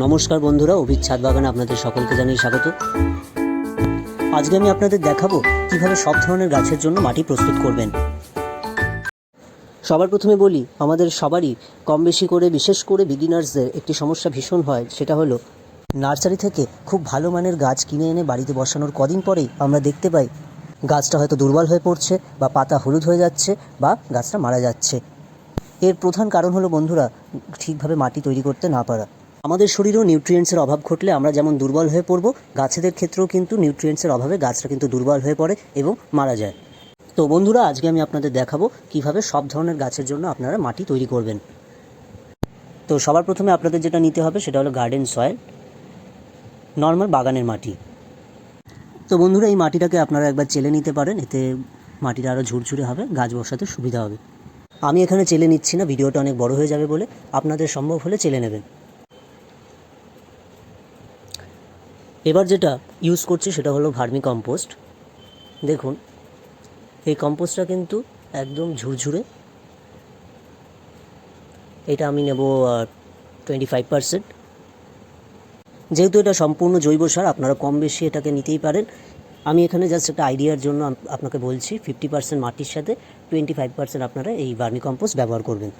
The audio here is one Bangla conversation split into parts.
নমস্কার বন্ধুরা অভিজ ছাদ বাগানে আপনাদের সকলকে জানিয়ে স্বাগত। আজকে আমি আপনাদের দেখাবো কীভাবে সব ধরনের গাছের জন্য মাটি প্রস্তুত করবেন। সবার প্রথমে বলি, আমাদের সবারই কম বেশি করে, বিশেষ করে বিগিনার্সদের একটি সমস্যা ভীষণ হয়, সেটা হলো নার্সারি থেকে খুব ভালো মানের গাছ কিনে এনে বাড়িতে বসানোর কদিন পরেই আমরা দেখতে পাই, গাছটা হয়তো দুর্বল হয়ে পড়ছে বা পাতা হলুদ হয়ে যাচ্ছে বা গাছটা মারা যাচ্ছে। এর প্রধান কারণ হলো বন্ধুরা, ঠিকভাবে মাটি তৈরি করতে না পারা। আমাদের শরীরেও নিউট্রিয়েন্টসের অভাব ঘটলে আমরা যেমন দুর্বল হয়ে পড়ব, গাছেদের ক্ষেত্রেও কিন্তু নিউট্রিয়েন্টসের অভাবে গাছটা কিন্তু দুর্বল হয়ে পড়ে এবং মারা যায়। তো বন্ধুরা, আজকে আমি আপনাদের দেখাবো কীভাবে সব ধরনের গাছের জন্য আপনারা মাটি তৈরি করবেন। তো সবার প্রথমে আপনাদের যেটা নিতে হবে সেটা হলো গার্ডেন সয়েল নর্মাল বাগানের মাটি। তো বন্ধুরা, এই মাটিটাকে আপনারা একবার চেলে নিতে পারেন, এতে মাটিটা আরও ঝুরঝুরে হবে, গাছ বসাতে সুবিধা হবে। আমি এখানে চেলে নিচ্ছি না, ভিডিওটা অনেক বড় হয়ে যাবে বলে। আপনাদের সম্ভব হলে চেলে নেবেন। এবার যেটা ইউজ করছি সেটা হলো ভার্মি কম্পোস্ট দেখুন, এই কম্পোস্টটা কিন্তু একদম ঝুরঝুরে। এটা আমি নেব টোয়েন্টি ফাইভ পারসেন্ট যেহেতু এটা সম্পূর্ণ জৈব সার, আপনারা কম বেশি এটাকে নিতেই পারেন। আমি এখানে জাস্ট একটা আইডিয়ার জন্য আপনাকে বলছি ফিফটি পার্সেন্ট মাটির সাথে টোয়েন্টি ফাইভ পার্সেন্ট আপনারা এই ভার্মি কম্পোস্ট ব্যবহার করবেন।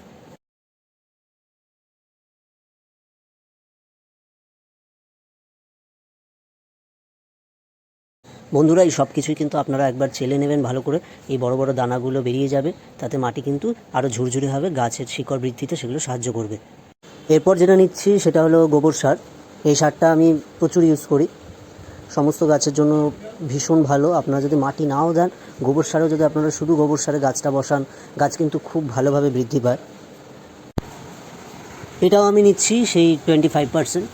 বন্ধুরা, এই সব কিছুই কিন্তু আপনারা একবার চেলে নেবেন ভালো করে। এই বড় বড় দানাগুলো বেরিয়ে যাবে, তাতে মাটি কিন্তু আরও ঝুরঝুরে হবে, গাছের শিকড় বৃদ্ধিতে সেগুলো সাহায্য করবে। এরপর যেটা নিচ্ছি সেটা হলো গোবর সার। এই সারটা আমি প্রচুর ইউজ করি। সমস্ত গাছের জন্য ভীষণ ভালো। আপনারা যদি মাটি নাও দেন, গোবর সারেও যদি আপনারা শুধু গোবর সারে গাছটা বসান, গাছ কিন্তু খুব ভালোভাবে বৃদ্ধি পায়। এটাও আমি নিচ্ছি সেই টোয়েন্টি ফাইভ পার্সেন্ট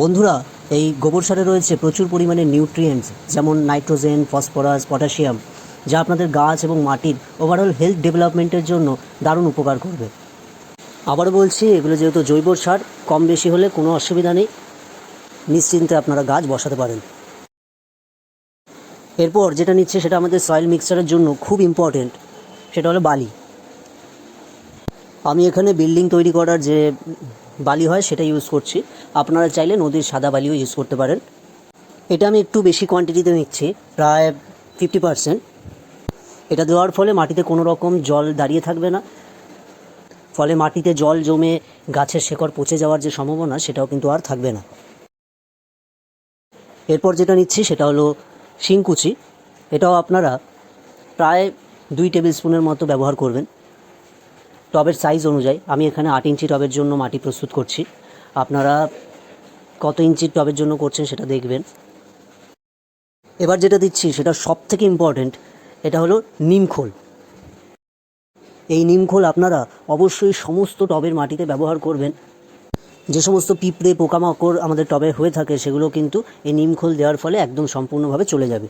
বন্ধুরা এই গোবর সারে রয়েছে প্রচুর পরিমাণে নিউট্রিয়েন্টস যেমন নাইট্রোজেন ফসফরাস পটাশিয়াম যা আপনাদের গাছ এবং মাটির ওভারঅল হেলথ ডেভেলপমেন্টের জন্য দারুণ উপকার করবে। আবার বলছি, এগুলো যেহেতু জৈব সার, কম বেশি হলে কোনো অসুবিধা নেই। নিশ্চিন্তে আপনারা গাছ বসাতে পারেন। এরপর যেটা নিচ্ছে সেটা আমাদের সয়েল মিক্সচারের জন্য খুব ইম্পর্টেন্ট সেটা হলো বালি। আমি এখানে বিল্ডিং তৈরি করার যে বালি হয়, সেটা ইউজ করছি। আপনারা চাইলে নদীর সাদা বালিও ইউজ করতে পারেন। এটা আমি একটু বেশি কোয়ান্টিটিতে নিচ্ছি, প্রায় ফিফটি পারসেন্ট এটা দেওয়ার ফলে মাটিতে কোনো রকম জল দাঁড়িয়ে থাকবে না। ফলে মাটিতে জল জমে গাছের শেকড় পচে যাওয়ার যে সম্ভাবনা, সেটাও কিন্তু আর থাকবে না। এরপর যেটা নিচ্ছি, সেটা হলো শিংকুচি। এটাও আপনারা প্রায় দুই টেবিল স্পুনের মতো ব্যবহার করবেন। টবের সাইজ অনুযায়ী, আমি এখানে আট ইঞ্চি টবের জন্য মাটি প্রস্তুত করছি। আপনারা কত ইঞ্চির টবের জন্য করছেন সেটা দেখবেন। এবার যেটা দিচ্ছি, সেটা সব থেকে ইম্পর্ট্যান্ট এটা হলো নিমখোল এই নিমখোল আপনারা অবশ্যই সমস্ত টবের মাটিতে ব্যবহার করবেন। যে সমস্ত পিঁপড়ে, পোকামাকড় আমাদের টবে হয়ে থাকে, সেগুলো কিন্তু এই নিমখোল দেওয়ার ফলে একদম সম্পূর্ণভাবে চলে যাবে।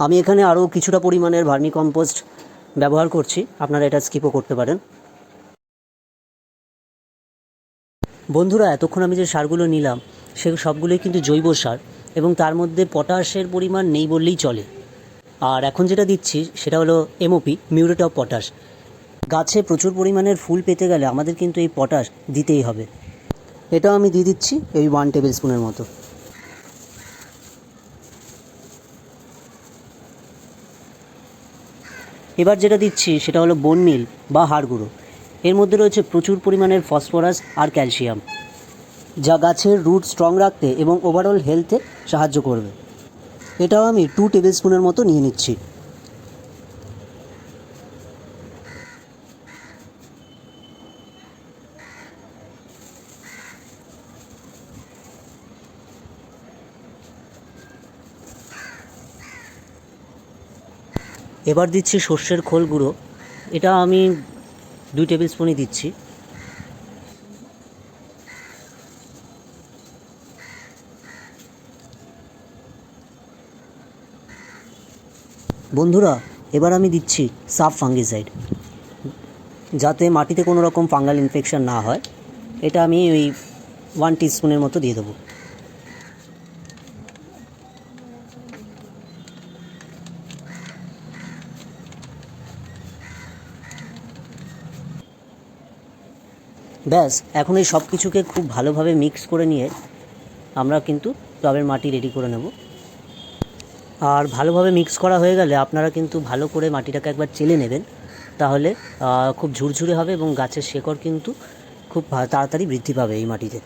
আমি এখানে আরও কিছুটা পরিমাণের ভার্মি কম্পোস্ট ব্যবহার করছি। আপনারা এটা স্কিপও করতে পারেন। বন্ধুরা, এতক্ষণ আমি যে সারগুলো নিলাম, সে সবগুলোই কিন্তু জৈব সার এবং তার মধ্যে পটাশের পরিমাণ নেই বললেই চলে। আর এখন যেটা দিচ্ছি, সেটা হলো এমওপি মিউরেট অফ পটাশ। গাছে প্রচুর পরিমাণের ফুল পেতে গেলে আমাদের কিন্তু এই পটাশ দিতেই হবে। এটাও আমি দিয়ে দিচ্ছি এই ওয়ান টেবিল স্পুনের মতো। এবার যেটা দিচ্ছি সেটা হলো বোন মিল বা হাড় গুঁড়ো এর মধ্যে রয়েছে প্রচুর পরিমাণের ফসফরাস আর ক্যালসিয়াম, যা গাছের রুট স্ট্রং রাখতে এবং ওভারঅল হেলথে সাহায্য করবে। এটাও আমি টু টেবিল স্পুনের মতো নিয়ে নিচ্ছি। এবার দিচ্ছি সর্ষের খোল গুঁড়ো। এটা আমি দুই টেবিল স্পুনই দিচ্ছি। বন্ধুরা, এবার আমি দিচ্ছি সাফ ফাঙ্গিসাইড। যাতে মাটিতে কোনো রকম ফাঙ্গাল ইনফেকশন না হয়, এটা আমি ওই ওয়ান টিস্পুনের মতো দিয়ে দেবো। ব্যাস, এখন এই সব কিছুকে খুব ভালোভাবে মিক্স করে নিয়ে আমরা কিন্তু টবের মাটি রেডি করে নেব। আর ভালোভাবে মিক্স করা হয়ে গেলে আপনারা কিন্তু ভালো করে মাটিটাকে একবার চেলে নেবেন। তাহলে খুব ঝুরঝুরে হবে এবং গাছের শেকড় কিন্তু খুব তাড়াতাড়ি বৃদ্ধি পাবে এই মাটিতে।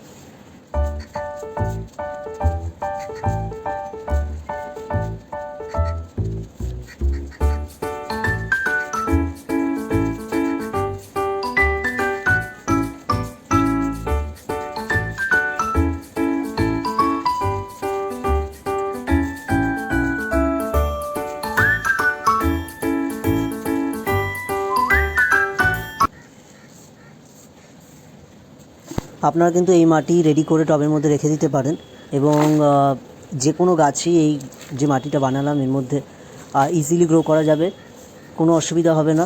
আপনারা কিন্তু এই মাটি রেডি করে টবের মধ্যে রেখে দিতে পারেন এবং যে কোনো গাছই এই যে মাটিটা বানালাম এর মধ্যে ইজিলি গ্রো করা যাবে, কোনো অসুবিধা হবে না।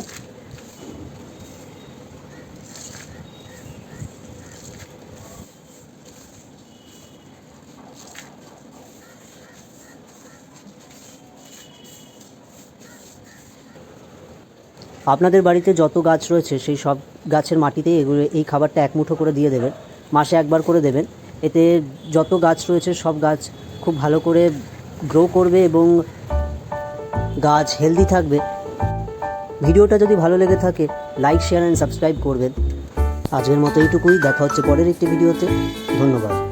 আপনাদের বাড়িতে যত গাছ রয়েছে, সেই সব গাছের মাটিতেই এগুলো, এই খাবারটা এক মুঠো করে দিয়ে দেবেন। মাসে একবার করে দেবেন। এতে যত গাছ রয়েছে, সব গাছ খুব ভালো করে গ্রো করবে এবং গাছ হেলদি থাকবে। ভিডিওটা যদি ভালো লেগে থাকে লাইক শেয়ার অ্যান্ড সাবস্ক্রাইব করবেন। আজকের মতো এইটুকুই। দেখা হচ্ছে পরের একটি ভিডিওতে। ধন্যবাদ।